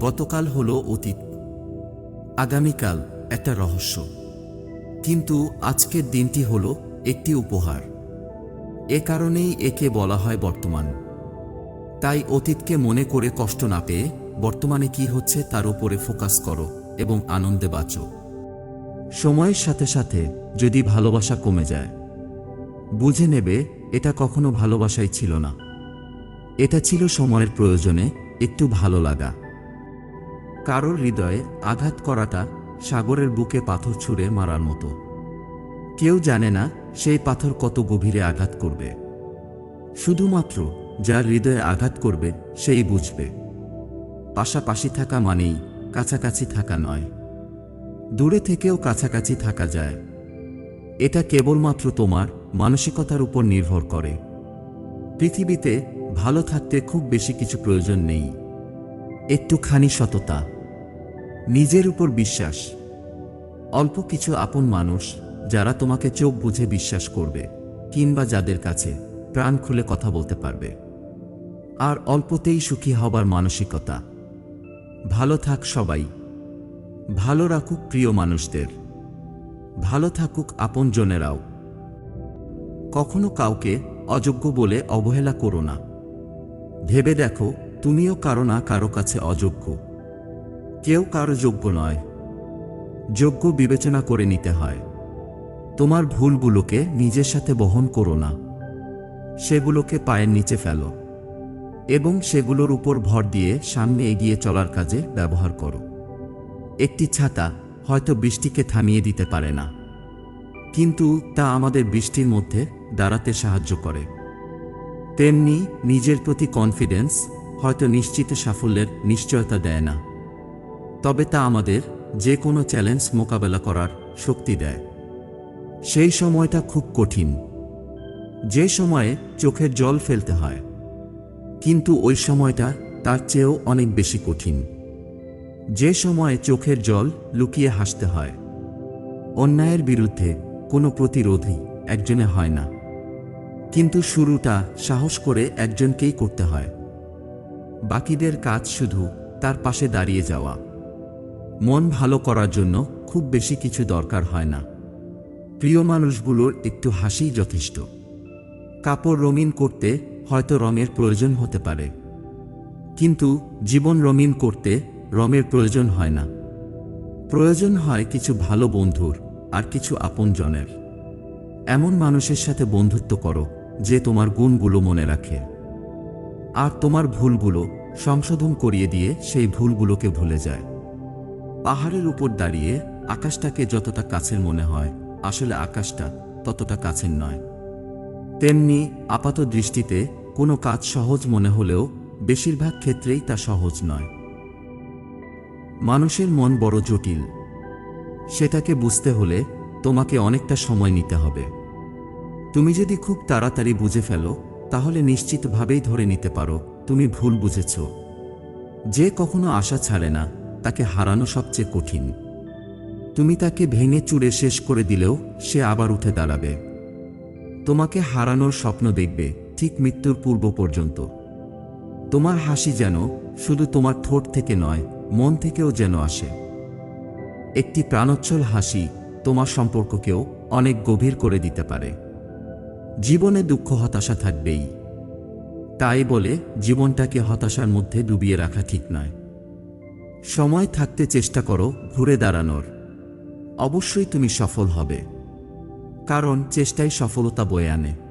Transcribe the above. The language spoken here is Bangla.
গতকাল হলো অতীত, আগামীকাল একটা রহস্য। কিন্তু আজকের দিনটি হলো একটি উপহার। এ কারণেই একে বলা হয় বর্তমান। তাই অতীতকে মনে করে কষ্ট না পেয়ে বর্তমানে কি হচ্ছে তার উপরে ফোকাস করো এবং আনন্দে বাঁচো। সময়ের সাথে সাথে যদি ভালোবাসা কমে যায়, বুঝে নেবে এটা কখনো ভালোবাসাই ছিল না। এটা ছিল সময়ের প্রয়োজনে একটু ভালো লাগা। কারোর হৃদয়ে আঘাত করাটা সাগরের বুকে পাথর ছুঁড়ে মারার মতো। কেউ জানে না সেই পাথর কত গভীরে আঘাত করবে। শুধুমাত্র যার হৃদয়ে আঘাত করবে সেই বুঝবে। পাশাপাশি থাকা মানেই কাছাকাছি থাকা নয়। দূরে থেকেও কাছাকাছি থাকা যায়। এটা কেবলমাত্র তোমার মানসিকতার উপর নির্ভর করে। পৃথিবীতে ভালো থাকতে খুব বেশি কিছু প্রয়োজন নেই। একটুখানি সততা। নিজের উপর বিশ্বাস। অল্প কিছু আপন মানুষ যারা তোমাকে চোখ বুঝে বিশ্বাস করবে কিংবা যাদের কাছে প্রাণ খুলে কথা বলতে পারবে। আর অল্পতেই সুখী হবার মানসিকতা। ভালো থাক সবাই। ভালো রাখুক প্রিয় মানুষদের। ভালো থাকুক আপনজনেরাও কখনো কাউকে অযোগ্য বলে অবহেলা করো না। ভেবে দেখো, তুমিও কারও না কারও কাছে অযোগ্য। কেউ কারও যোগ্য নয়। যোগ্য বিবেচনা করে নিতে হয়। তোমার ভুলগুলোকে নিজের সাথে বহন করো না। সেগুলোকে পায়ের নিচে ফেলো এবং সেগুলোর উপর ভর দিয়ে সামনে এগিয়ে চলার কাজে ব্যবহার করো। একটি ছাতা হয়তো বৃষ্টিকে থামিয়ে দিতে পারে না। কিন্তু তা আমাদের বৃষ্টির মধ্যে দাঁড়াতে সাহায্য করে। তেমনি নিজের প্রতি কনফিডেন্স হয়তো নিশ্চিত সাফল্যের নিশ্চয়তা দেয় না। তবে তা আমাদের যে কোনো চ্যালেঞ্জ মোকাবেলা করার শক্তি দেয়। সেই সময়টা খুব কঠিন। যে সময়ে চোখের জল ফেলতে হয়। কিন্তু ওই সময়টা তার চেয়েও অনেক বেশি কঠিন। যে সময়ে চোখের জল লুকিয়ে হাসতে হয়। অন্যায়ের বিরুদ্ধে কোনো প্রতিরোধই একজনে হয় না। কিন্তু শুরুটা সাহস করে একজনকেই করতে হয়। বাকিদের কাজ শুধু তার পাশে দাঁড়িয়ে যাওয়া। মন ভালো করার জন্য খুব বেশি কিছু দরকার হয় না। প্রিয় মানুষগুলোর একটু হাসিই যথেষ্ট। কাপড় রঙিন করতে হয়তো রঙের প্রয়োজন হতে পারে। কিন্তু জীবন রঙিন করতে রঙের প্রয়োজন হয় না। প্রয়োজন হয় কিছু ভালো বন্ধুর আর কিছু আপনজনের। এমন মানুষের সাথে বন্ধুত্ব করো যে তোমার গুণগুলো মনে রাখে। আর তোমার ভুলগুলো সংশোধন করিয়ে দিয়ে সেই ভুলগুলোকে ভুলে যায়। পাহাড়ের উপর দাঁড়িয়ে আকাশটাকে যতটা কাছের মনে হয়, আসলে আকাশটা ততটা কাছের নয়। তেমনি আপাত দৃষ্টিতে কোনো কাজ সহজ মনে হলেও বেশিরভাগ ক্ষেত্রেই তা সহজ নয়। মানুষের মন বড় জটিল। সেটাকে বুঝতে হলে তোমাকে অনেকটা সময় নিতে হবে। তুমি যদি খুব তাড়াতাড়ি বুঝে ফেলো, তাহলে নিশ্চিতভাবেই ধরে নিতে পারো, তুমি ভুল বুঝেছ। যে কখনো আশা ছাড়ে না তাকে হারানো সবচেয়ে কঠিন। তুমি তাকে ভেঙে চুরে শেষ করে দিলেও সে আবার উঠে দাঁড়াবে। তোমাকে হারানোর স্বপ্ন দেখবে ঠিক মৃত্যুর পূর্ব পর্যন্ত। তোমার হাসি যেন শুধু তোমার ঠোঁট থেকে নয়, মন থেকেও যেন আসে। একটি প্রাণোচ্ছল হাসি তোমার সম্পর্ককেও অনেক গভীর করে দিতে পারে। জীবনে দুঃখ হতাশা থাকবেই। তাই বলে জীবনটাকে হতাশার মধ্যে ডুবিয়ে রাখা ঠিক নয়। সময় থাকতে চেষ্টা করো ঘুরে দাঁড়ানোর। অবশ্যই তুমি সফল হবে। কারণ চেষ্টাই সফলতা বয়ে আনে।